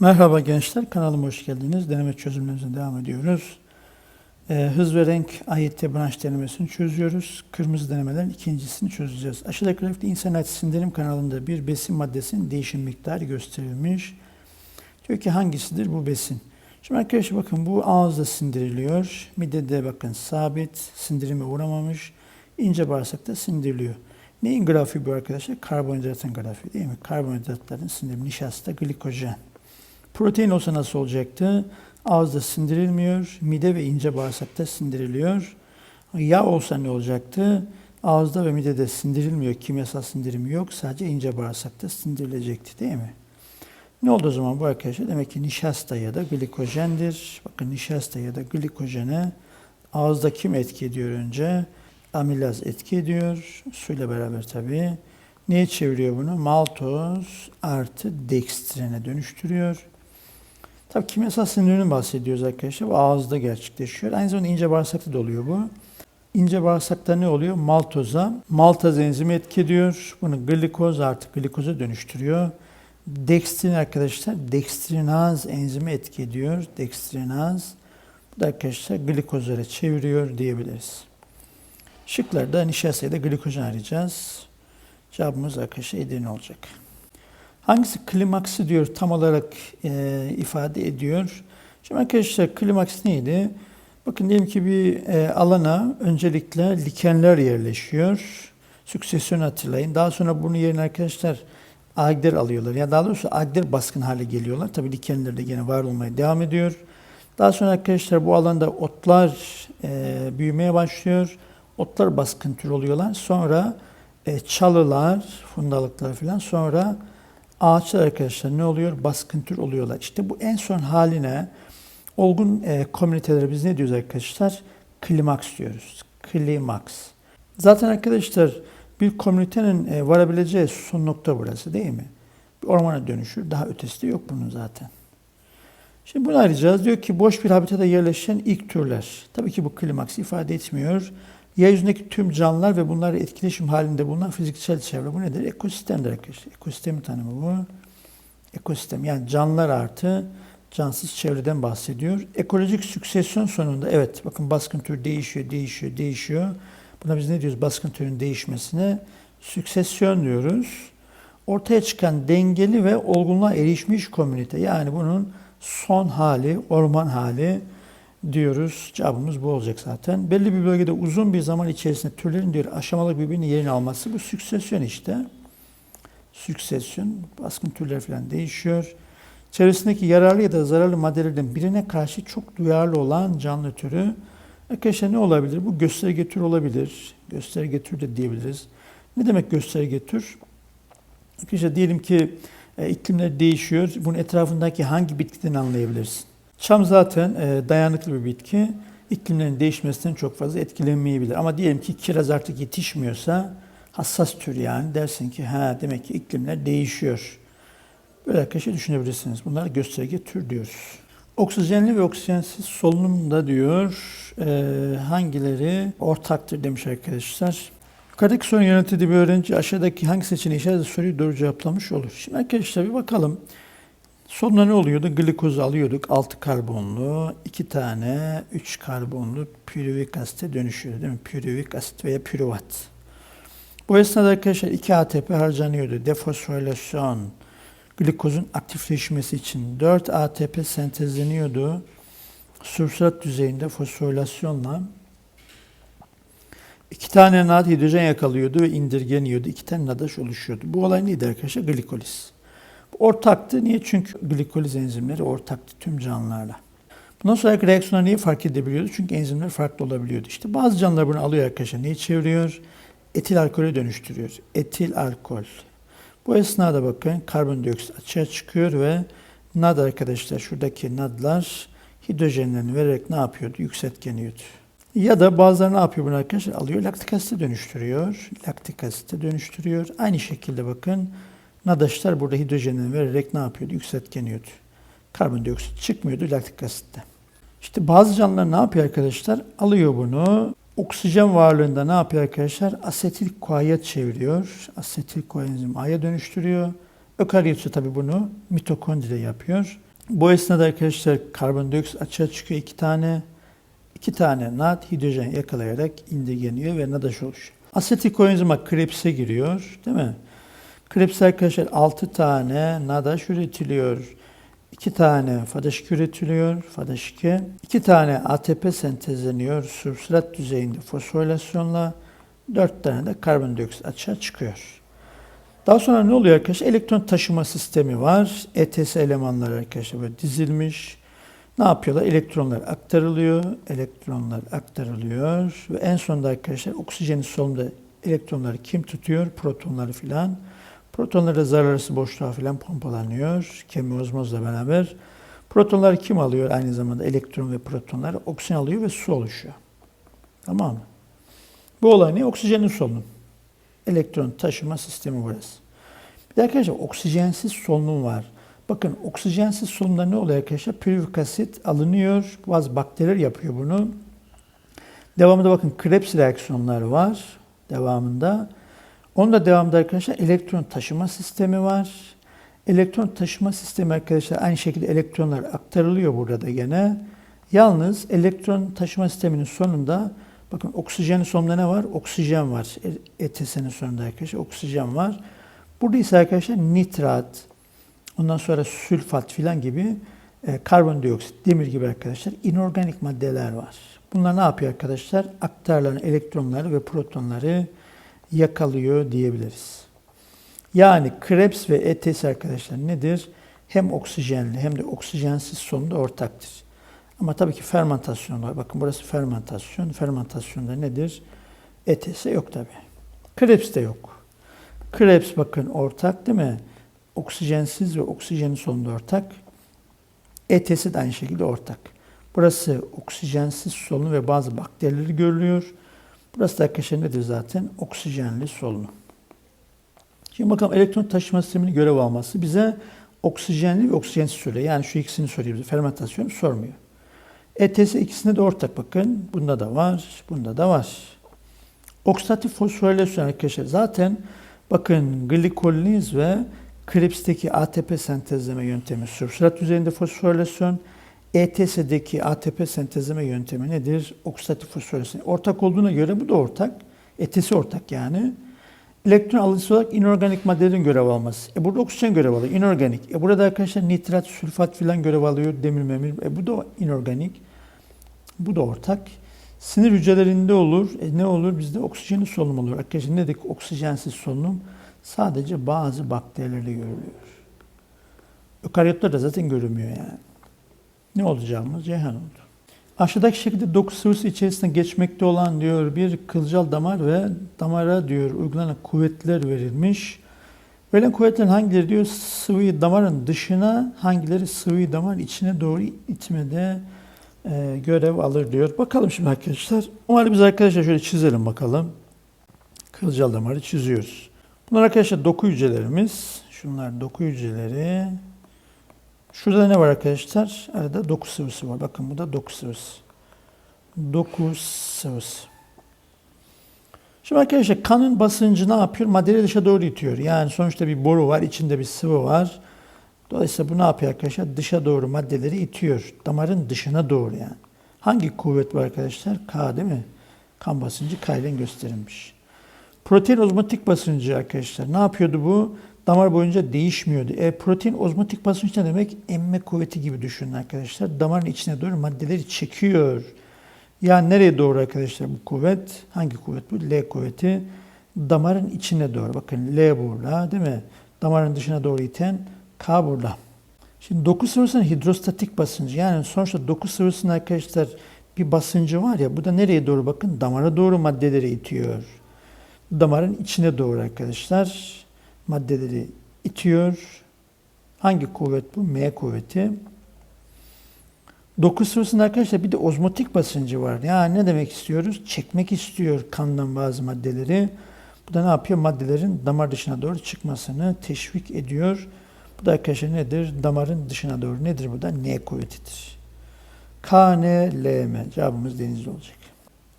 Merhaba gençler, kanalıma hoş geldiniz. Deneme çözümlerimize devam ediyoruz. Ee, hız ve renk AYT branş denemesini çözüyoruz. Kırmızı denemelerin ikincisini çözeceğiz. Aşağıdaki grafikte insan ait sindirim kanalında bir besin maddesinin değişim miktarı gösterilmiş. Diyor ki hangisidir bu besin? Şimdi arkadaşlar bakın bu ağızda sindiriliyor. Midede bakın sabit, sindirime uğramamış. İnce bağırsakta sindiriliyor. Neyin grafiği bu arkadaşlar? Karbonhidratın grafiği değil mi? Karbonhidratların sindirimi, nişasta, glikojen. Protein olsa nasıl olacaktı? Ağızda sindirilmiyor, mide ve ince bağırsakta sindiriliyor. Yağ olsa ne olacaktı? Ağızda ve midede sindirilmiyor, kimyasal sindirimi yok. Sadece ince bağırsakta sindirilecekti değil mi? Ne oldu o zaman bu arkadaşlar? Demek ki nişasta ya da glikojendir. Bakın nişasta ya da glikojene ağızda kim etki ediyor önce? Amilaz etki ediyor. Suyla beraber tabii. Neye çeviriyor bunu? Maltoz artı dekstrine dönüştürüyor. Tabii kimyasal sindirimden bahsediyoruz arkadaşlar. Bu ağızda gerçekleşiyor. Aynı zamanda ince bağırsakta da oluyor bu. İnce bağırsakta ne oluyor? Maltoza. Maltaz enzimi etki ediyor. Bunu glikoz artı glikoza dönüştürüyor. Dekstrin arkadaşlar dekstrinaz enzimi etki ediyor. Dekstrinaz. Bu da arkadaşlar glikozlara çeviriyor diyebiliriz. Şıklarda nişasta ya da glikojen arayacağız. Cevabımız arkadaşlar Edirne olacak. Hangisi klimaksı diyor tam olarak e, ifade ediyor. Şimdi arkadaşlar klimaks neydi? Bakın diyelim ki bir e, alana öncelikle likenler yerleşiyor. Süksesyon hatırlayın. Daha sonra bunun yerine arkadaşlar agder alıyorlar. Ya daha doğrusu agder baskın hale geliyorlar. Tabii likenler de yine var olmaya devam ediyor. Daha sonra arkadaşlar bu alanda otlar e, büyümeye başlıyor. Otlar baskın tür oluyorlar. Sonra e, çalılar, fundalıklar falan. Sonra ağaçlar arkadaşlar ne oluyor? Baskın tür oluyorlar. İşte bu en son haline olgun e, komünitelere biz ne diyoruz arkadaşlar? Klimaks diyoruz. Klimaks. Zaten arkadaşlar bir komünitenin e, varabileceği son nokta burası değil mi? Bir ormana dönüşür. Daha ötesi de yok bunun zaten. Şimdi bunu arayacağız. Diyor ki boş bir habitada yerleşen ilk türler. Tabii ki bu klimaks ifade etmiyor. Yeryüzündeki tüm canlılar ve bunlar etkileşim halinde bulunan fiziksel çevre. Bu nedir? Ekosistemdir arkadaşlar. Ekosistemin tanımı bu. Ekosistem yani canlılar artı cansız çevreden bahsediyor. Ekolojik süksesyon sonunda evet bakın baskın tür değişiyor, değişiyor, değişiyor. Buna biz ne diyoruz? Baskın türün değişmesine süksesyon diyoruz. Ortaya çıkan dengeli ve olgunluğa erişmiş komünite. Yani bunun son hali, orman hali diyoruz. Cevabımız bu olacak zaten. Belli bir bölgede uzun bir zaman içerisinde türlerin diyor aşamalı birbirinin yerini alması bu süksesyon işte. Süksesyon, baskın türler falan değişiyor. Çevresindeki yararlı ya da zararlı maddelerden birine karşı çok duyarlı olan canlı türü. Arkadaşlar ne olabilir? Bu gösterge tür olabilir. Gösterge tür de diyebiliriz. Ne demek gösterge tür? Arkadaşlar diyelim ki e, iklimler değişiyor. Bunun etrafındaki hangi bitkiden anlayabilirsin? Çam zaten e, dayanıklı bir bitki. İklimlerin değişmesinden çok fazla etkilenmeyebilir. Ama diyelim ki kiraz artık yetişmiyorsa hassas tür yani dersin ki ha demek ki iklimler değişiyor. Böyle arkadaşlar düşünebilirsiniz. Bunlar gösterge tür diyoruz. Oksijenli ve oksijensiz solunumda diyor e, hangileri ortaktır demiş arkadaşlar. Yukarıdaki sorun yönetildiği bir öğrenci aşağıdaki hangi seçeneği işaret soruyu doğru cevaplamış olur. Şimdi arkadaşlar bir bakalım. Sonunda ne oluyordu? Glikoz alıyorduk. 6 karbonlu, 2 tane 3 karbonlu pürüvik asite dönüşüyordu değil mi? Pürüvik asit veya pürüvat. Bu esnada arkadaşlar 2 ATP harcanıyordu. Defosforilasyon, glikozun aktifleşmesi için 4 ATP sentezleniyordu. Sürsurat düzeyinde fosforilasyonla iki tane NAD hidrojen yakalıyordu ve indirgeniyordu. İki tane NADH oluşuyordu. Bu olay neydi arkadaşlar? Glikoliz. Ortaktı. Niye? Çünkü glikoliz enzimleri ortaktı tüm canlılarla. Bundan sonraki reaksiyonlar niye fark edebiliyordu? Çünkü enzimler farklı olabiliyordu. İşte bazı canlılar bunu alıyor arkadaşlar. Neyi çeviriyor? Etil alkole dönüştürüyor. Etil alkol. Bu esnada bakın karbondioksit açığa çıkıyor ve NAD arkadaşlar şuradaki NAD'lar hidrojenlerini vererek ne yapıyordu? Yükseltgeniyordu. Ya da bazıları ne yapıyor bunu arkadaşlar? Alıyor laktik asite dönüştürüyor. Laktik asite dönüştürüyor. Aynı şekilde bakın NADH'lar burada hidrojenlerini vererek ne yapıyordu? Yükseltgeniyordu. Karbondioksit çıkmıyordu laktik asitte. İşte bazı canlılar ne yapıyor arkadaşlar? Alıyor bunu. Oksijen varlığında ne yapıyor arkadaşlar? Asetil koaya çeviriyor. Asetil koa enzimi A'ya dönüştürüyor. Ökaryotsa tabii bunu mitokondri yapıyor. Bu esnada arkadaşlar karbondioksit açığa çıkıyor iki tane. iki tane NAD hidrojen yakalayarak indirgeniyor ve NADH oluşuyor. Asetikoenzima Krebs'e giriyor değil mi? Krebs arkadaşlar 6 tane NADH üretiliyor. 2 tane FADH2 üretiliyor. FADH2. 2 tane ATP sentezleniyor. Substrat düzeyinde fosforilasyonla. 4 tane de karbondioksit açığa çıkıyor. Daha sonra ne oluyor arkadaşlar? Elektron taşıma sistemi var. ETS elemanları arkadaşlar böyle dizilmiş. Ne yapıyorlar? Elektronlar aktarılıyor. Elektronlar aktarılıyor. Ve en sonunda arkadaşlar oksijeni solunda elektronları kim tutuyor? Protonları filan. Protonlar da zararlısı boşluğa filan pompalanıyor. Kemiozmozla beraber. Protonları kim alıyor? Aynı zamanda elektron ve protonlar oksijen alıyor ve su oluşuyor. Tamam mı? Bu olay ne? Oksijenin solunum. Elektron taşıma sistemi burası. Bir de arkadaşlar oksijensiz solunum var. Bakın oksijensiz solunumda ne oluyor arkadaşlar? Pürüvik asit alınıyor. Bazı bakteriler yapıyor bunu. Devamında bakın Krebs reaksiyonları var. Devamında. Onun da devamında arkadaşlar elektron taşıma sistemi var. Elektron taşıma sistemi arkadaşlar aynı şekilde elektronlar aktarılıyor burada da gene. Yalnız elektron taşıma sisteminin sonunda bakın oksijenin sonunda ne var? Oksijen var. ETS'nin sonunda arkadaşlar oksijen var. Burada ise arkadaşlar nitrat, ondan sonra sülfat filan gibi e, karbondioksit, demir gibi arkadaşlar inorganik maddeler var. Bunlar ne yapıyor arkadaşlar? Aktarılan elektronları ve protonları yakalıyor diyebiliriz. Yani Krebs ve ETS arkadaşlar nedir? Hem oksijenli hem de oksijensiz sonunda ortaktır. Ama tabii ki fermentasyon. Bakın burası fermentasyon. Fermentasyonda nedir? ETS yok tabii. Krebs de yok. Krebs bakın ortak değil mi? Oksijensiz ve oksijenin sonunda ortak. ETS de aynı şekilde ortak. Burası oksijensiz solunum ve bazı bakterileri görülüyor. Burası da nedir zaten? Oksijenli solunum. Şimdi bakalım elektron taşıma sisteminin görev alması bize oksijenli ve oksijensiz soruyor. Yani şu ikisini soruyor bize. Fermentasyonu sormuyor. ETS ikisinde de ortak bakın. Bunda da var, bunda da var. Oksidatif fosforilasyon arkadaşlar zaten bakın glikoliniz ve Krebs'teki ATP sentezleme yöntemi substrat düzeyinde fosforilasyon, ETS'deki ATP sentezleme yöntemi nedir? Oksidatif fosforilasyon. Ortak olduğuna göre bu da ortak. ETS ortak yani. Elektron alıcısı olarak inorganik maddelerin görev alması. E burada oksijen görev alıyor, inorganik. E burada arkadaşlar nitrat, sülfat filan görev alıyor, demir, memir. E bu da inorganik. Bu da ortak. Sinir hücrelerinde olur. E ne olur? Bizde oksijeni solunum olur. Arkadaşlar ne dedik? Oksijensiz solunum sadece bazı bakterilerde görülüyor. Ökaryotlar da zaten görünmüyor yani. Ne olacağımız Ceyhan oldu. Aşağıdaki şekilde doku sıvısı içerisinde geçmekte olan diyor bir kılcal damar ve damara diyor uygulanan kuvvetler verilmiş. Verilen kuvvetlerin hangileri diyor sıvıyı damarın dışına, hangileri sıvıyı damar içine doğru itmede e, görev alır diyor. Bakalım şimdi arkadaşlar. Umarım biz arkadaşlar şöyle çizelim bakalım. Kılcal damarı çiziyoruz. Bunlar arkadaşlar doku hücrelerimiz. Şunlar doku hücreleri. Şurada ne var arkadaşlar? Arada doku sıvısı var. Bakın bu da doku sıvısı. Doku sıvısı. Şimdi arkadaşlar kanın basıncı ne yapıyor? Maddeleri dışa doğru itiyor. Yani sonuçta bir boru var, içinde bir sıvı var. Dolayısıyla bu ne yapıyor arkadaşlar? Dışa doğru maddeleri itiyor. Damarın dışına doğru yani. Hangi kuvvet var arkadaşlar? K değil mi? Kan basıncı K ile gösterilmiş. Protein ozmotik basıncı arkadaşlar. Ne yapıyordu bu? Damar boyunca değişmiyordu. E, protein ozmotik basınç ne demek? Emme kuvveti gibi düşünün arkadaşlar. Damarın içine doğru maddeleri çekiyor. Yani nereye doğru arkadaşlar bu kuvvet? Hangi kuvvet bu? L kuvveti. Damarın içine doğru. Bakın L burada değil mi? Damarın dışına doğru iten K burada. Şimdi doku sıvısının hidrostatik basıncı. Yani sonuçta doku sıvısının arkadaşlar bir basıncı var ya. Bu da nereye doğru bakın? Damara doğru maddeleri itiyor. Damarın içine doğru arkadaşlar maddeleri itiyor. Hangi kuvvet bu? M kuvveti. Doku sıvısında arkadaşlar bir de ozmotik basıncı var. Yani ne demek istiyoruz? Çekmek istiyor kandan bazı maddeleri. Bu da ne yapıyor? Maddelerin damar dışına doğru çıkmasını teşvik ediyor. Bu da arkadaşlar nedir? Damarın dışına doğru nedir bu da? N kuvvetidir. K, N, L, M. Cevabımız denizli olacak.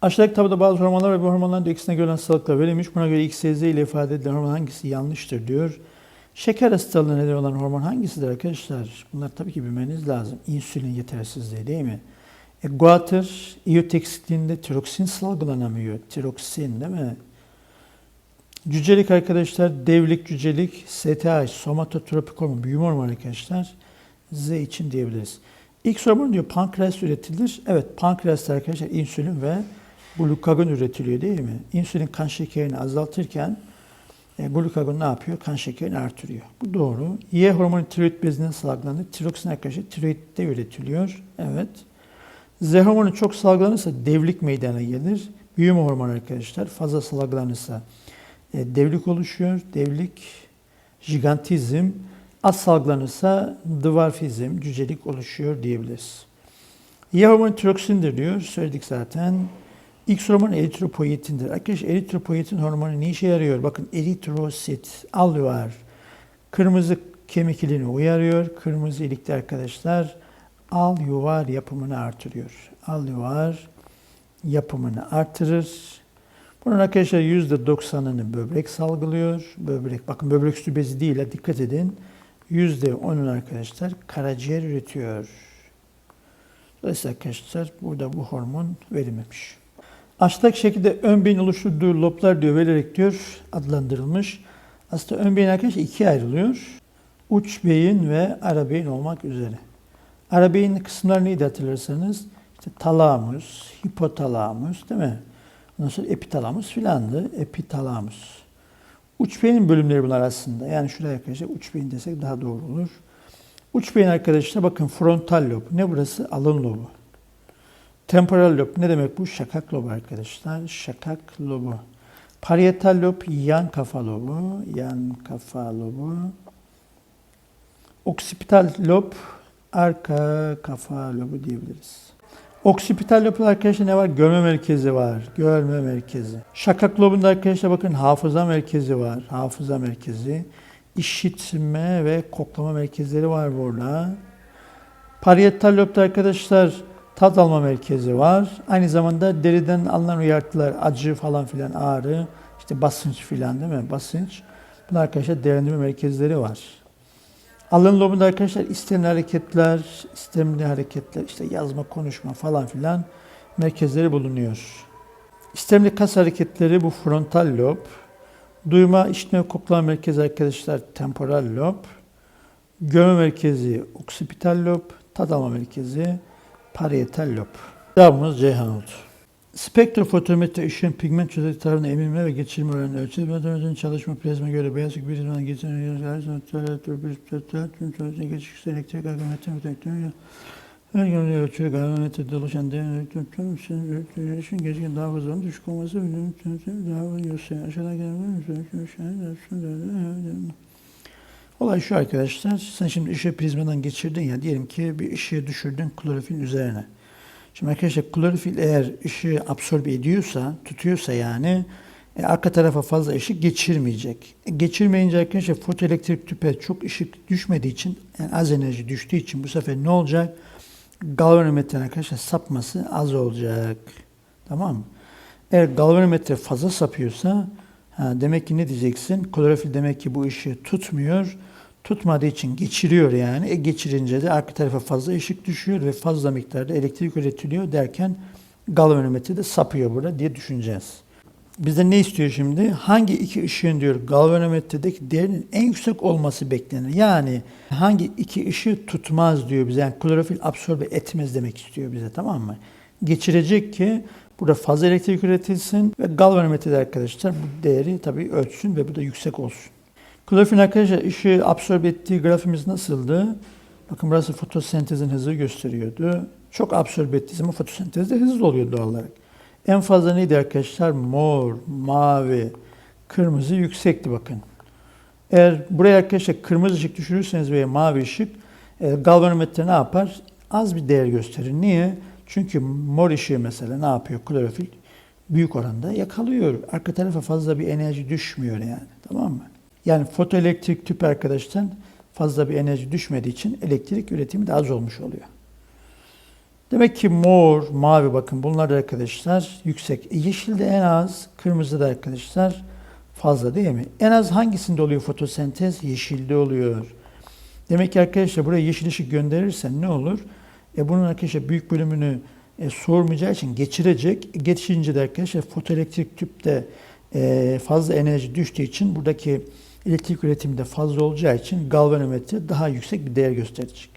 Aşağıdaki tabloda bazı hormonlar ve bu hormonların da ikisine göre hastalıklar verilmiş. Buna göre XYZ ile ifade edilen hormon hangisi yanlıştır diyor. Şeker hastalığına neden olan hormon hangisidir arkadaşlar? Bunlar tabii ki bilmeniz lazım. İnsülin yetersizliği değil mi? E, guatr, iyot eksikliğinde tiroksin salgılanamıyor. Tiroksin değil mi? Cücelik arkadaşlar, devlik cücelik, STH, somatotropik hormon, büyüme hormonu arkadaşlar. Z için diyebiliriz. İlk sorumuz diyor pankreas üretilir. Evet pankreasta arkadaşlar insülin ve glukagon üretiliyor değil mi? İnsülin kan şekerini azaltırken e, glukagon ne yapıyor? Kan şekerini artırıyor. Bu doğru. Y hormonu tiroid bezinden salgılanır. Tiroksin arkadaşlar tiroidde üretiliyor. Evet. Z hormonu çok salgılanırsa devlik meydana gelir. Büyüme hormonu arkadaşlar fazla salgılanırsa e, devlik oluşuyor. Devlik, jigantizm, az salgılanırsa dwarfizm, cücelik oluşuyor diyebiliriz. Y hormonu tiroksindir diyor. Söyledik zaten. X hormonu eritropoyetindir. Arkadaşlar eritropoyetin hormonu ne işe yarıyor? Bakın eritrosit, alveolar. Kırmızı kemik iliğini uyarıyor. Kırmızı ilikte arkadaşlar alveolar yapımını artırıyor. Alveolar yapımını artırır. Bunun arkadaşlar %90'ını böbrek salgılıyor. Böbrek, bakın böbrek üstü bezi değil, dikkat edin. %10'unu arkadaşlar karaciğer üretiyor. Dolayısıyla arkadaşlar burada bu hormon verilmemiş. Aşağıdaki şekilde ön beyin oluşturduğu loblar diyor verilerek diyor adlandırılmış. Aslında ön beyin arkadaşlar ikiye ayrılıyor. Uç beyin ve ara beyin olmak üzere. Ara beyin kısımları neydi hatırlarsanız? İşte talamus, hipotalamus değil mi? Ondan sonra epitalamus filandı. Epitalamus. Uç beyin bölümleri bunlar aslında. Yani şuraya arkadaşlar uç beyin desek daha doğru olur. Uç beyin arkadaşlar bakın frontal lob. Ne burası? Alın lobu. Temporal lob ne demek bu? Şakak lobu arkadaşlar. Şakak lobu. Parietal lob yan kafa lobu. Yan kafa lobu. Oksipital lob arka kafa lobu diyebiliriz. Oksipital lobda arkadaşlar ne var? Görme merkezi var. Görme merkezi. Şakak lobunda arkadaşlar bakın hafıza merkezi var. Hafıza merkezi. İşitme ve koklama merkezleri var burada. Parietal lobda arkadaşlar tat alma merkezi var. Aynı zamanda deriden alınan uyartılar, acı falan filan, ağrı, işte basınç filan değil mi? Basınç. Bunlar arkadaşlar değerlendirme merkezleri var. Alın lobunda arkadaşlar istemli hareketler, istemli hareketler, işte yazma, konuşma falan filan merkezleri bulunuyor. İstemli kas hareketleri bu frontal lob. Duyma, işitme koklama merkezi arkadaşlar temporal lob. Görme merkezi oksipital lob. Tad alma merkezi parietal lob. Cevabımız Ceyhan oldu. Spektrofotometre ışığın pigment çözelti tarafına emilme ve geçirme oranını ölçer. Fotometrenin çalışma plasma göre beyaz ışık bir zaman geçen geçiş elektrik argometre müteahhitleri her gün ölçüyor argometre dolaşan değer elektrik için gezegen daha fazla düşük olması daha fazla gösteriyor. Aşağıdan gelen Olay şu arkadaşlar. Sen şimdi ışığı prizmadan geçirdin ya diyelim ki bir ışığı düşürdün klorofil üzerine. Şimdi arkadaşlar klorofil eğer ışığı absorbe ediyorsa, tutuyorsa yani e, arka tarafa fazla ışık geçirmeyecek. E, geçirmeyince arkadaşlar fotoelektrik tüpe çok ışık düşmediği için, yani az enerji düştüğü için bu sefer ne olacak? Galvanometrenin arkadaşlar sapması az olacak. Tamam mı? Eğer galvanometre fazla sapıyorsa demek ki ne diyeceksin? Klorofil demek ki bu ışığı tutmuyor tutmadığı için geçiriyor yani. E geçirince de arka tarafa fazla ışık düşüyor ve fazla miktarda elektrik üretiliyor derken galvanometre de sapıyor burada diye düşüneceğiz. Bizde ne istiyor şimdi? Hangi iki ışığın diyor galvanometredeki değerinin en yüksek olması beklenir. Yani hangi iki ışığı tutmaz diyor bize. Yani klorofil absorbe etmez demek istiyor bize tamam mı? Geçirecek ki burada fazla elektrik üretilsin ve galvanometrede arkadaşlar bu değeri tabii ölçsün ve bu da yüksek olsun. Klorofil arkadaşlar ışığı absorbe ettiği grafimiz nasıldı? Bakın burası fotosentezin hızı gösteriyordu. Çok absorbe ettiği zaman fotosentez de hızlı oluyor doğal olarak. En fazla neydi arkadaşlar? Mor, mavi, kırmızı yüksekti bakın. Eğer buraya arkadaşlar kırmızı ışık düşürürseniz veya mavi ışık e, galvanometre ne yapar? Az bir değer gösterir. Niye? Çünkü mor ışığı mesela ne yapıyor? Klorofil büyük oranda yakalıyor. Arka tarafa fazla bir enerji düşmüyor yani. Tamam mı? Yani fotoelektrik tüpü arkadaşlar fazla bir enerji düşmediği için elektrik üretimi de az olmuş oluyor. Demek ki mor, mavi bakın bunlar da arkadaşlar yüksek. E yeşil de en az, kırmızı da arkadaşlar fazla değil mi? En az hangisinde oluyor fotosentez? Yeşilde oluyor. Demek ki arkadaşlar buraya yeşil ışık gönderirsen ne olur? E bunun arkadaşlar büyük bölümünü e, soğurmayacağı için geçirecek. Geçince de arkadaşlar fotoelektrik tüpte e, fazla enerji düştüğü için buradaki elektrik üretimi de fazla olacağı için galvanometre daha yüksek bir değer gösterecek.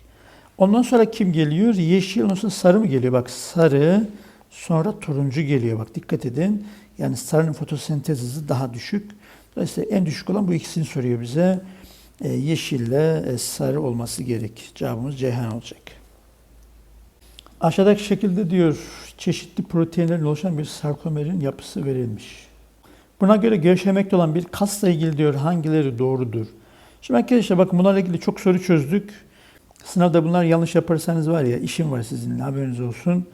Ondan sonra kim geliyor? Yeşil, ondan sonra sarı mı geliyor? Bak sarı, sonra turuncu geliyor. Bak dikkat edin. Yani sarının fotosentez hızı daha düşük. Dolayısıyla en düşük olan bu ikisini soruyor bize. E, yeşille e, sarı olması gerek. Cevabımız Ceyhan olacak. Aşağıdaki şekilde diyor çeşitli proteinlerden oluşan bir sarkomerin yapısı verilmiş. Buna göre gevşemekte olan bir kasla ilgili diyor hangileri doğrudur? Şimdi arkadaşlar bakın bunlarla ilgili çok soru çözdük. Sınavda bunlar yanlış yaparsanız var ya işim var sizinle haberiniz olsun.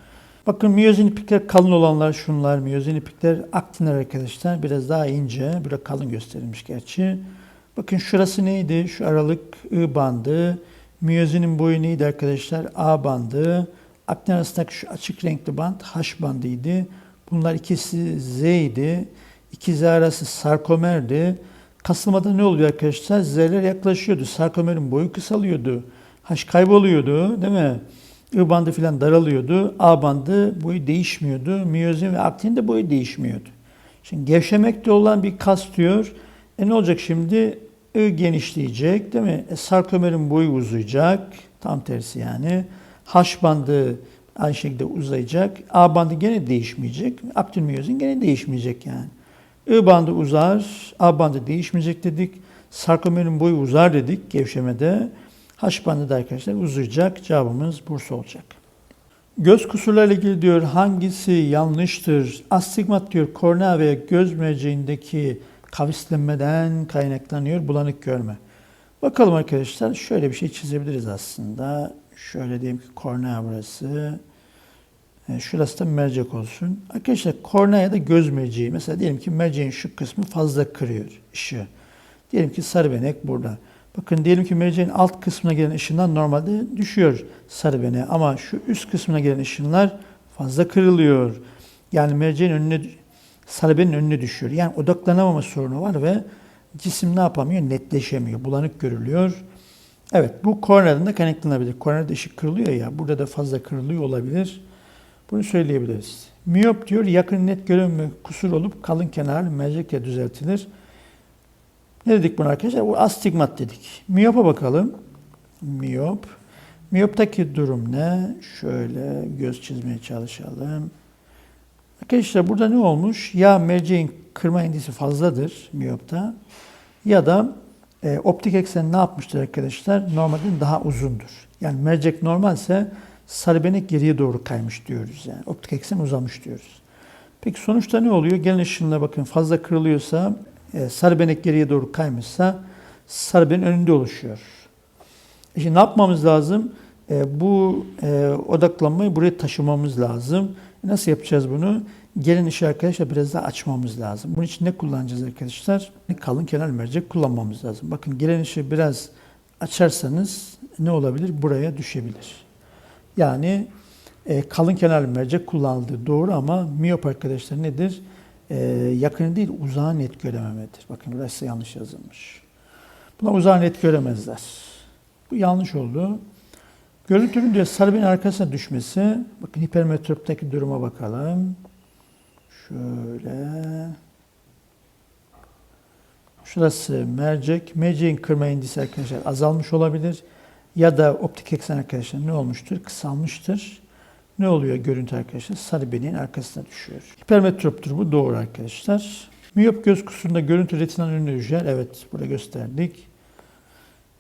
Bakın miyozin iplikler kalın olanlar şunlar. Miyozin iplikler aktinler arkadaşlar. Biraz daha ince. Böyle kalın gösterilmiş gerçi. Bakın şurası neydi? Şu aralık I bandı. Miyozinin boyu neydi arkadaşlar? A bandı. Aktin arasındaki şu açık renkli band H bandıydı. Bunlar ikisi Z idi. İki Z arası sarkomerdi. Kasılmada ne oluyor arkadaşlar? Z'ler yaklaşıyordu. Sarkomerin boyu kısalıyordu. H kayboluyordu değil mi? I bandı filan daralıyordu. A bandı boyu değişmiyordu. Miyozin ve aktin de boyu değişmiyordu. Şimdi gevşemekte olan bir kas diyor. E ne olacak şimdi? I genişleyecek değil mi? E, sarkomerin boyu uzayacak. Tam tersi yani. H bandı aynı şekilde uzayacak. A bandı gene değişmeyecek. Miyozin gene değişmeyecek yani. I bandı uzar, A bandı değişmeyecek dedik. Sarkomerin boyu uzar dedik gevşemede. H bandı da arkadaşlar uzayacak. Cevabımız Bursa olacak. Göz kusurlarıyla ilgili diyor hangisi yanlıştır? Astigmat diyor kornea veya göz merceğindeki kavislenmeden kaynaklanıyor bulanık görme. Bakalım arkadaşlar şöyle bir şey çizebiliriz aslında. Şöyle diyelim ki kornea burası. E, Şurası da mercek olsun. Arkadaşlar kornea da göz merceği. Mesela diyelim ki merceğin şu kısmı fazla kırıyor ışığı. Diyelim ki sarı benek burada. Bakın diyelim ki merceğin alt kısmına gelen ışınlar normalde düşüyor sarı beneğe. Ama şu üst kısmına gelen ışınlar fazla kırılıyor. Yani merceğin önüne, sarı beneğin önüne düşüyor. Yani odaklanamama sorunu var ve cisim ne yapamıyor? Netleşemiyor. Bulanık görülüyor. Evet bu korneadan da kaynaklanabilir. Korneada ışık kırılıyor ya. Burada da fazla kırılıyor olabilir. Bunu söyleyebiliriz. Miyop diyor yakın net görünme kusur olup kalın kenar mercekle düzeltilir. Ne dedik buna arkadaşlar? Bu astigmat dedik. Miyopa bakalım. Miyop. Miyoptaki durum ne? Şöyle göz çizmeye çalışalım. Arkadaşlar burada ne olmuş? Ya merceğin kırma indisi fazladır miyopta ya da e, optik eksen ne yapmıştır arkadaşlar? Normalden daha uzundur. Yani mercek normalse sarı benek geriye doğru kaymış diyoruz yani. Optik eksen uzamış diyoruz. Peki sonuçta ne oluyor? Gelen ışınla bakın fazla kırılıyorsa, e, sarı benek geriye doğru kaymışsa sarı benek önünde oluşuyor. E şimdi ne yapmamız lazım? E, bu e, odaklanmayı buraya taşımamız lazım. Nasıl yapacağız bunu? Gelen ışığı arkadaşlar biraz daha açmamız lazım. Bunun için ne kullanacağız arkadaşlar? Kalın kenar mercek kullanmamız lazım. Bakın gelen ışığı biraz açarsanız ne olabilir? Buraya düşebilir. Yani e, kalın kenar mercek kullanıldığı doğru ama miyop arkadaşlar nedir? E, yakını değil uzağı net görememedir. Bakın burası yanlış yazılmış. Buna uzağı net göremezler. Bu yanlış oldu. Görüntünün diyor sarı arkasına düşmesi. Bakın hipermetroptaki duruma bakalım. Şöyle. Şurası mercek. Merceğin kırma indisi arkadaşlar azalmış olabilir. Ya da optik eksen arkadaşlar ne olmuştur? Kısalmıştır. Ne oluyor görüntü arkadaşlar? Sarı beneğin arkasına düşüyor. Hipermetroptur bu doğru arkadaşlar. Miyop göz kusurunda görüntü retinanın önüne düşer. Evet burada gösterdik.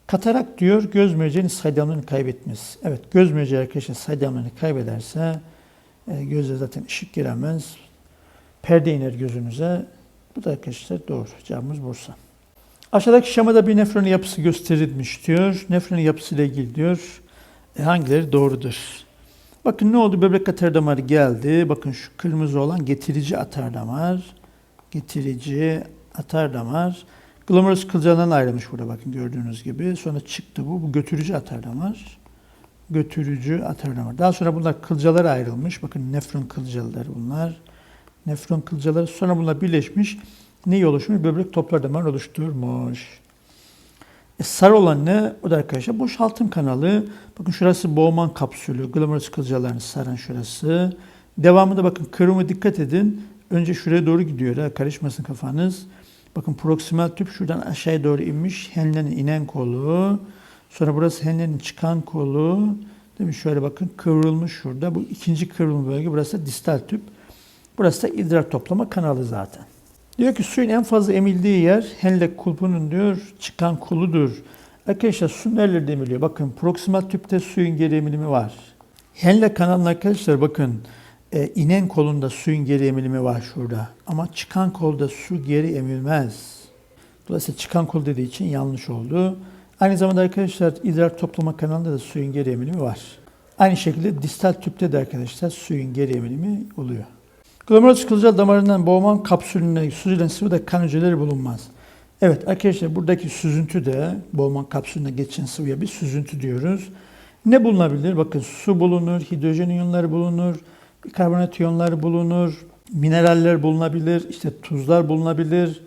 Katarak diyor göz merceğinin saydamlarını kaybetmesi. Evet göz merceği arkadaşlar saydamlarını kaybederse e, göze zaten ışık giremez. Perde iner gözünüze. Bu da arkadaşlar doğru. Cevabımız Bursa. Aşağıdaki şemada bir nefronun yapısı gösterilmiş diyor. Nefronun yapısıyla ilgili diyor. E, hangileri doğrudur? Bakın ne oldu? Böbrek atar damarı geldi. Bakın şu kırmızı olan getirici atar damar. Getirici atar damar. Glomerulus kılcalından ayrılmış burada bakın gördüğünüz gibi. Sonra çıktı bu. Bu götürücü atar damar. Götürücü atar damar. Daha sonra bunlar kılcalara ayrılmış. Bakın nefron kılcaları bunlar. Nefron kılcaları. Sonra bunlar birleşmiş. neyi oluşmuş? Böbrek toplar damar oluşturmuş. E, sarı olan ne? O da arkadaşlar boşaltım kanalı. Bakın şurası Bowman kapsülü. Glomerulus kılcalarını saran şurası. Devamında bakın kırmızı dikkat edin. Önce şuraya doğru gidiyor. Karışmasın kafanız. Bakın proksimal tüp şuradan aşağıya doğru inmiş. Henlerin inen kolu. Sonra burası henlerin çıkan kolu. Değil mi? Şöyle bakın kıvrılmış şurada. Bu ikinci kıvrılma bölge. Burası distal tüp. Burası da idrar toplama kanalı zaten. Diyor ki suyun en fazla emildiği yer henlek kulpunun diyor çıkan koludur. Arkadaşlar su nerelerde emiliyor? Bakın proksimal tüpte suyun geri emilimi var. Henlek kanalının arkadaşlar bakın e, inen kolunda suyun geri emilimi var şurada. Ama çıkan kolda su geri emilmez. Dolayısıyla çıkan kol dediği için yanlış oldu. Aynı zamanda arkadaşlar idrar toplama kanalında da suyun geri emilimi var. Aynı şekilde distal tüpte de arkadaşlar suyun geri emilimi oluyor. Glomerulus kılcal damarından Bowman kapsülüne süzülen sıvıda kan hücreleri bulunmaz. Evet arkadaşlar buradaki süzüntü de Bowman kapsülüne geçen sıvıya bir süzüntü diyoruz. Ne bulunabilir? Bakın su bulunur, hidrojen iyonları bulunur, karbonat iyonları bulunur, mineraller bulunabilir, işte tuzlar bulunabilir,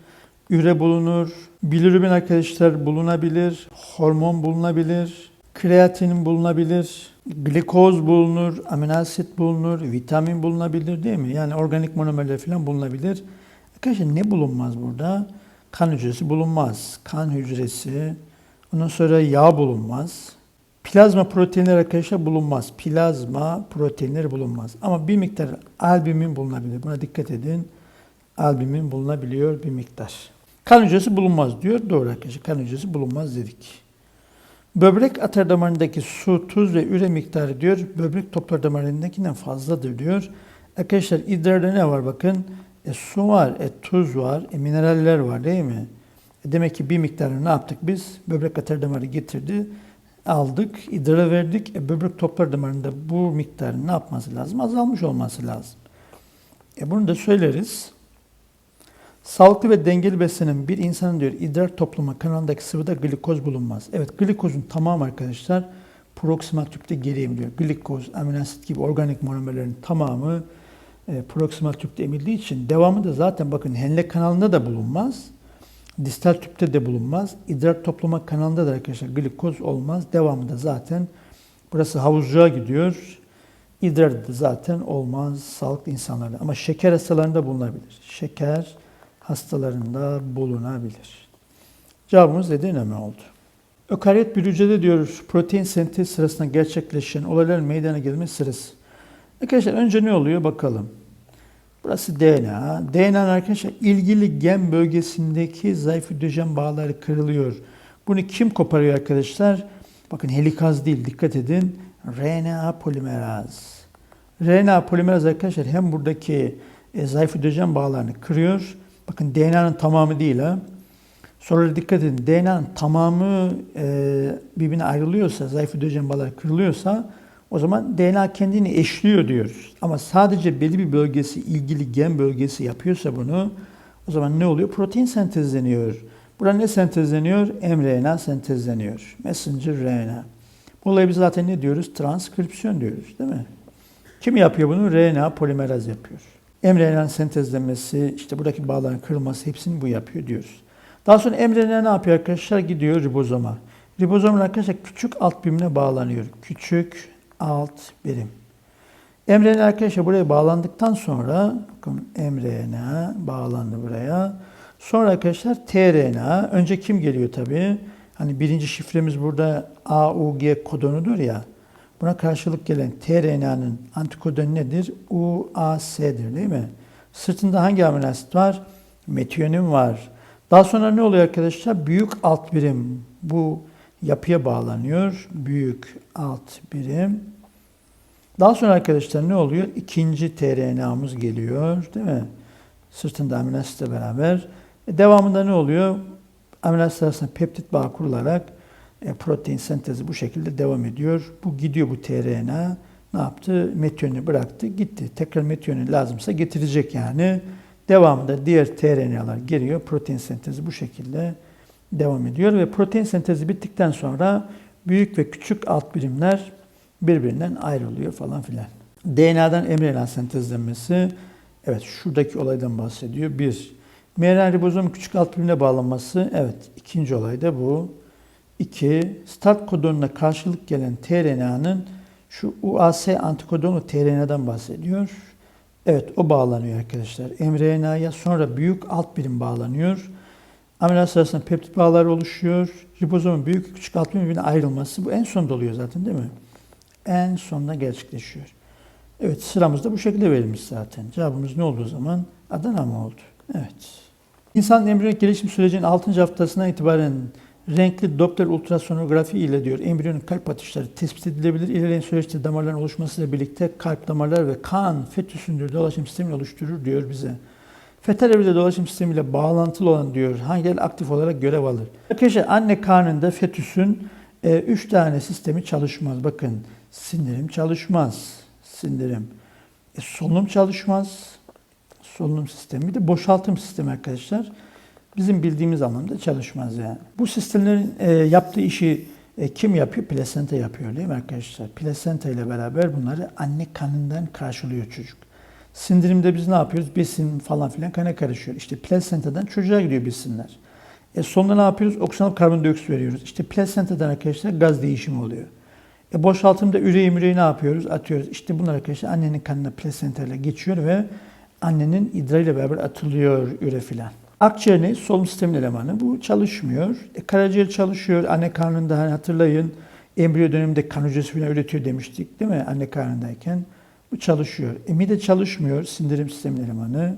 üre bulunur, bilirubin arkadaşlar bulunabilir, hormon bulunabilir, kreatinin bulunabilir, glikoz bulunur, amino asit bulunur, vitamin bulunabilir değil mi? Yani organik monomerler falan bulunabilir. Arkadaşlar ne bulunmaz burada? Kan hücresi bulunmaz. Kan hücresi, ondan sonra yağ bulunmaz. Plazma proteinleri arkadaşlar bulunmaz. Plazma proteinleri bulunmaz. Ama bir miktar albumin bulunabilir. Buna dikkat edin. Albumin bulunabiliyor bir miktar. Kan hücresi bulunmaz diyor. Doğru arkadaşlar. Kan hücresi bulunmaz dedik. Böbrek atar damarındaki su, tuz ve üre miktarı diyor böbrek toplar damarındakinden fazladır diyor. Arkadaşlar idrarda ne var bakın? E, su var, e, tuz var, e, mineraller var değil mi? E, demek ki bir miktarını ne yaptık biz? Böbrek atar damarı getirdi, aldık, idrara verdik. E, böbrek toplar damarında bu miktarın ne yapması lazım? Azalmış olması lazım. E, bunu da söyleriz. Sağlıklı ve dengeli beslenen bir insanın diyor idrar toplama kanalındaki sıvıda glikoz bulunmaz. Evet glikozun tamamı arkadaşlar proksimal tüpte geri emiliyor. Glikoz, amino asit gibi organik monomerlerin tamamı e, proksimal tüpte emildiği için devamı da zaten bakın henlek kanalında da bulunmaz. Distal tüpte de bulunmaz. İdrar toplama kanalında da arkadaşlar glikoz olmaz. Devamı da zaten burası havuzcuğa gidiyor. İdrarda da zaten olmaz sağlıklı insanlarda. Ama şeker hastalarında bulunabilir. Şeker hastalarında bulunabilir. Cevabımız Edirne oldu? Ökaryot bir hücrede diyoruz protein sentez sırasında gerçekleşen olayların meydana gelme sırası. Arkadaşlar önce ne oluyor bakalım. Burası DNA. DNA'nın arkadaşlar ilgili gen bölgesindeki zayıf hidrojen bağları kırılıyor. Bunu kim koparıyor arkadaşlar? Bakın helikaz değil dikkat edin. RNA polimeraz. RNA polimeraz arkadaşlar hem buradaki e, zayıf hidrojen bağlarını kırıyor Bakın DNA'nın tamamı değil ha. Sonra dikkat edin DNA'nın tamamı e, birbirine ayrılıyorsa, zayıf hidrojen bağları kırılıyorsa o zaman DNA kendini eşliyor diyoruz. Ama sadece belli bir bölgesi, ilgili gen bölgesi yapıyorsa bunu o zaman ne oluyor? Protein sentezleniyor. Burada ne sentezleniyor? mRNA sentezleniyor. Messenger RNA. Bu olayı biz zaten ne diyoruz? Transkripsiyon diyoruz değil mi? Kim yapıyor bunu? RNA polimeraz yapıyor mRNA'nın sentezlenmesi, işte buradaki bağların kırılması hepsini bu yapıyor diyoruz. Daha sonra mRNA ne yapıyor arkadaşlar? Gidiyor ribozoma. Ribozom arkadaşlar küçük alt birimine bağlanıyor. Küçük alt birim. mRNA arkadaşlar buraya bağlandıktan sonra bakın mRNA bağlandı buraya. Sonra arkadaşlar tRNA. Önce kim geliyor tabii? Hani birinci şifremiz burada AUG kodonudur ya. Buna karşılık gelen tRNA'nın antikodonu nedir? UAS'dir değil mi? Sırtında hangi amino asit var? Metiyonin var. Daha sonra ne oluyor arkadaşlar? Büyük alt birim bu yapıya bağlanıyor. Büyük alt birim. Daha sonra arkadaşlar ne oluyor? İkinci tRNA'mız geliyor değil mi? Sırtında amino asitle beraber. E devamında ne oluyor? Amino asit arasında peptit bağ kurularak e, protein sentezi bu şekilde devam ediyor. Bu gidiyor bu tRNA. Ne yaptı? Metiyonu bıraktı, gitti. Tekrar metiyonu lazımsa getirecek yani. Devamında diğer tRNA'lar geliyor. Protein sentezi bu şekilde devam ediyor ve protein sentezi bittikten sonra büyük ve küçük alt birimler birbirinden ayrılıyor falan filan. DNA'dan mRNA sentezlenmesi, evet şuradaki olaydan bahsediyor. Bir, mRNA ribozom küçük alt birimine bağlanması. Evet, ikinci olay da bu. 2. Start kodonuna karşılık gelen tRNA'nın şu UAS antikodonlu tRNA'dan bahsediyor. Evet, o bağlanıyor arkadaşlar. mRNA'ya sonra büyük alt birim bağlanıyor. Amino sırasında peptit bağları oluşuyor. Ribozomun büyük küçük alt birbirine ayrılması bu en sonda oluyor zaten değil mi? En sonunda gerçekleşiyor. Evet sıramızda bu şekilde verilmiş zaten. Cevabımız ne olduğu zaman Adana mı oldu? Evet. İnsanın embriyonik gelişim sürecinin 6. haftasına itibaren renkli Doppler ultrasonografi ile diyor embriyonun kalp atışları tespit edilebilir. İlerleyen süreçte damarların oluşmasıyla birlikte kalp damarları ve kan fetüsün diyor, dolaşım sistemini oluşturur diyor bize. Fetal evrede dolaşım sistemiyle bağlantılı olan diyor hangileri aktif olarak görev alır? Arkadaşlar anne karnında fetüsün 3 tane sistemi çalışmaz. Bakın sindirim çalışmaz. Sindirim. E, solunum çalışmaz. Solunum sistemi de boşaltım sistemi arkadaşlar. Bizim bildiğimiz anlamda çalışmaz yani. Bu sistemlerin e, yaptığı işi e, kim yapıyor? Plasenta yapıyor değil mi arkadaşlar? Plasenta ile beraber bunları anne kanından karşılıyor çocuk. Sindirimde biz ne yapıyoruz? Besin falan filan kana karışıyor. İşte plasentadan çocuğa gidiyor besinler. E sonunda ne yapıyoruz? Oksijenal karbondioksit veriyoruz. İşte plasentadan arkadaşlar gaz değişimi oluyor. E boşaltımda üreyi müreyi ne yapıyoruz? Atıyoruz. İşte bunlar arkadaşlar annenin kanına plasenta ile geçiyor ve annenin idrarıyla beraber atılıyor üre filan. Akciğer? Solunum sistemi elemanı. Bu çalışmıyor. E, karaciğer çalışıyor. Anne karnında hani hatırlayın embriyo döneminde kan hücresi falan üretiyor demiştik değil mi? Anne karnındayken. Bu çalışıyor. E, mide çalışmıyor. Sindirim sistemi elemanı.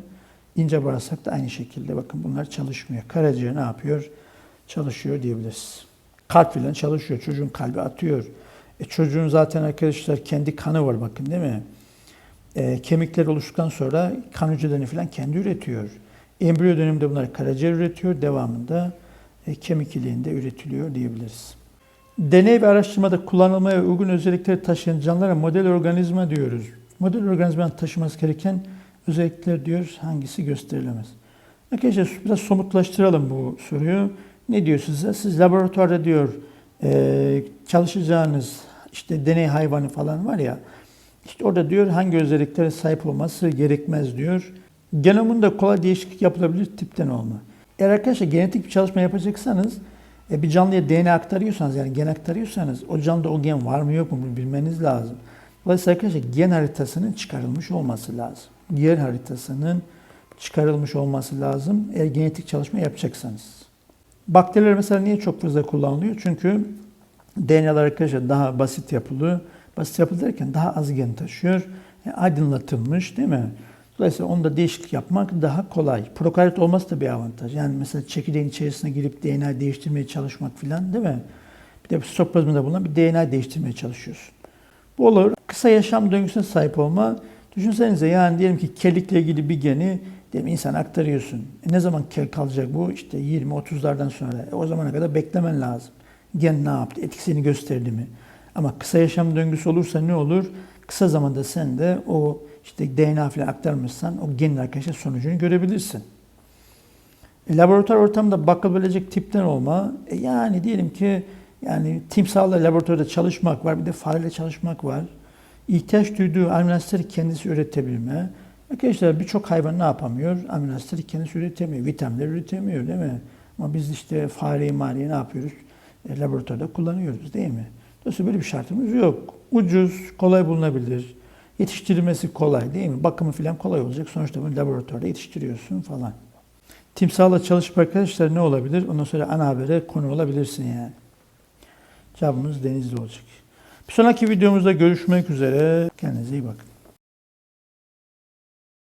İnce bağırsak da aynı şekilde. Bakın bunlar çalışmıyor. Karaciğer ne yapıyor? Çalışıyor diyebiliriz. Kalp filan çalışıyor. Çocuğun kalbi atıyor. E, çocuğun zaten arkadaşlar kendi kanı var bakın değil mi? E, kemikler oluştuktan sonra kan hücrelerini falan kendi üretiyor. Embriyo döneminde bunlar karaciğer üretiyor. Devamında e, kemik iliğinde üretiliyor diyebiliriz. Deney ve araştırmada kullanılmaya uygun özellikleri taşıyan canlılara model organizma diyoruz. Model organizmanın taşıması gereken özellikler diyor hangisi gösterilemez. Arkadaşlar biraz somutlaştıralım bu soruyu. Ne diyor size? Siz laboratuvarda diyor e, çalışacağınız işte deney hayvanı falan var ya işte orada diyor hangi özelliklere sahip olması gerekmez diyor. Genomunda kolay değişiklik yapılabilir tipten olma. Eğer arkadaşlar genetik bir çalışma yapacaksanız e, bir canlıya DNA aktarıyorsanız yani gen aktarıyorsanız o canlıda o gen var mı yok mu bilmeniz lazım. Dolayısıyla arkadaşlar gen haritasının çıkarılmış olması lazım. Gen haritasının çıkarılmış olması lazım eğer genetik çalışma yapacaksanız. Bakteriler mesela niye çok fazla kullanılıyor? Çünkü DNA'lar arkadaşlar daha basit yapılı. Basit yapılı derken daha az gen taşıyor. Yani aydınlatılmış değil mi? Dolayısıyla onda değişiklik yapmak daha kolay. Prokaryot olması da bir avantaj. Yani mesela çekirdeğin içerisine girip DNA değiştirmeye çalışmak filan değil mi? Bir de sitoplazmada bulunan bir DNA değiştirmeye çalışıyorsun. Bu olur. Kısa yaşam döngüsüne sahip olma. Düşünsenize yani diyelim ki kellikle ilgili bir geni diyelim insan aktarıyorsun. E ne zaman kel kalacak bu? İşte 20-30'lardan sonra. E o zamana kadar beklemen lazım. Gen ne yaptı? Etkisini gösterdi mi? Ama kısa yaşam döngüsü olursa ne olur? Kısa zamanda sen de o işte DNA falan aktarmışsan o genin arkadaşlar sonucunu görebilirsin. E, laboratuvar ortamında bakılabilecek tipten olma. E, yani diyelim ki yani timsahla laboratuvarda çalışmak var, bir de fareyle çalışmak var. İhtiyaç duyduğu amino asitleri kendisi üretebilme. Arkadaşlar birçok hayvan ne yapamıyor? Amino asitleri kendisi üretemiyor, vitaminler üretemiyor değil mi? Ama biz işte fareyi, mareyi ne yapıyoruz? E, laboratuvarda kullanıyoruz değil mi? Dolayısıyla böyle bir şartımız yok. Ucuz, kolay bulunabilir. Yetiştirilmesi kolay değil mi? Bakımı falan kolay olacak. Sonuçta bunu laboratuvarda yetiştiriyorsun falan. Timsahla çalışıp arkadaşlar ne olabilir? Ondan sonra ana habere konu olabilirsin yani. Cevabımız denizli olacak. Bir sonraki videomuzda görüşmek üzere. Kendinize iyi bakın.